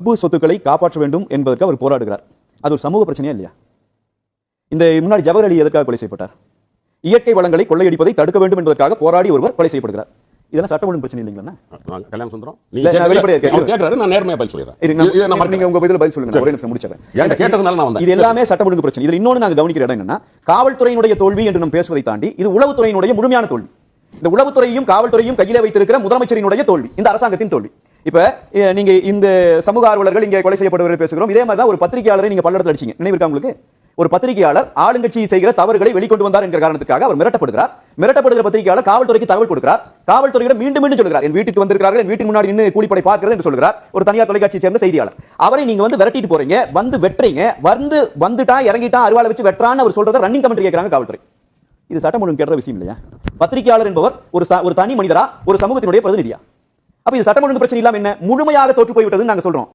வக்பு சொத்துக்களை காப்பாற்ற வேண்டும் என்பதற்கு அவர் போராடுகிறார். அது ஒரு சமூக பிரச்சனையா இல்லையா? இந்த முன்னாடி ஜவஹர் அலி எதற்காக கொலை செய்யப்பட்டார்? இயற்கை வளங்களை கொள்ளையடிப்பதை தடுக்க வேண்டும் என்பதற்காக போராடி ஒருவர் கொலை செய்யப்படுகிறார். இதெல்லாம் சட்ட ஒழுங்கு பிரச்சனை இல்லைங்களா? சுந்தரம். கேட்கறாரு நான் நேர்மையா பதில் சொல்லிடுறேன். நீங்க உங்க பதில பதில் சொல்லுங்க ஒரே நிமிஷம் முடிச்சிடுறேன் என்கிட்ட கேட்டதுனால நான் வந்தேன். இது எல்லாமே சட்ட ஒழுங்கு பிரச்சனை. இதுல இன்னொன்னு நாங்க கவனிக்கிற இடம் என்னன்னா காவல்துறையினுடைய தோல்வி என்று நாம் பேசுவதை தாண்டி இது உளவுத்துறையினுடைய முழுமையான தோல்வி. இந்த உளவுத்துறையும் காவல்துறையும் கையில வைத்திருக்கிற முதலமைச்சரினுடைய தோல்வி. இந்த அரசாங்கத்தின் தோல்வி. இப்போ நீங்கள் நீங்க இந்த சமூக ஆர்வலர்கள் இங்கே கொலை செய்யப்படுவதை பேசுகிறோம். இதே மாதிரி தான் ஒரு பத்திரிகையாளரை நீங்க பல்லடத்தில் அடிச்சிங்க. நினைவிருக்கா உங்களுக்கு? ஒரு பத்திரிகையாளர் ஆளுங்கட்சி செய்கிற தவறுகளை வெளிக்கொண்டு வந்தார் என்கிற காரணத்துக்காக அவர் மிரட்டப்படுகிறார். மிரட்டப்படுகிற பத்திரிகையாளர் காவல்துறைக்கு தகவல் கொடுக்கிறார். காவல்துறையிடம் மீண்டும் மீண்டும் சொல்கிறார். என் வீட்டுக்கு வந்திருக்கிறார்கள் என் வீட்டுக்கு முன்னாடி நின்று கூலிப்படை பார்க்கிறது என்று சொல்கிறார். ஒரு தனியார் தொலைக்காட்சியை சேர்ந்த செய்தியாளர். அவரை நீங்க வந்து விரட்டிட்டு போறீங்க வந்து வெட்டுறீங்க வந்து வந்துட்டா இறங்கிட்டா அருவாளை வச்சு வெட்டுறான்னு அவர் சொல்றத ரன்னிங் கமெண்ட் கேட்கிறாங்க காவல்துறை. இது சட்டம் ஒழுங்கு கேட்ட விஷயம் இல்லையா? பத்திரிகையாளர் என்பவர் ஒரு ஒரு தனி மனிதரா ஒரு சமூகத்தினுடைய பிரதிநிதியா? அப்ப இது சட்டம் ஒழுங்கு பிரச்சனை இல்லாம என்ன? முழுமையாக தோற்று போய்விட்டதுன்னு நாங்க சொல்றோம்.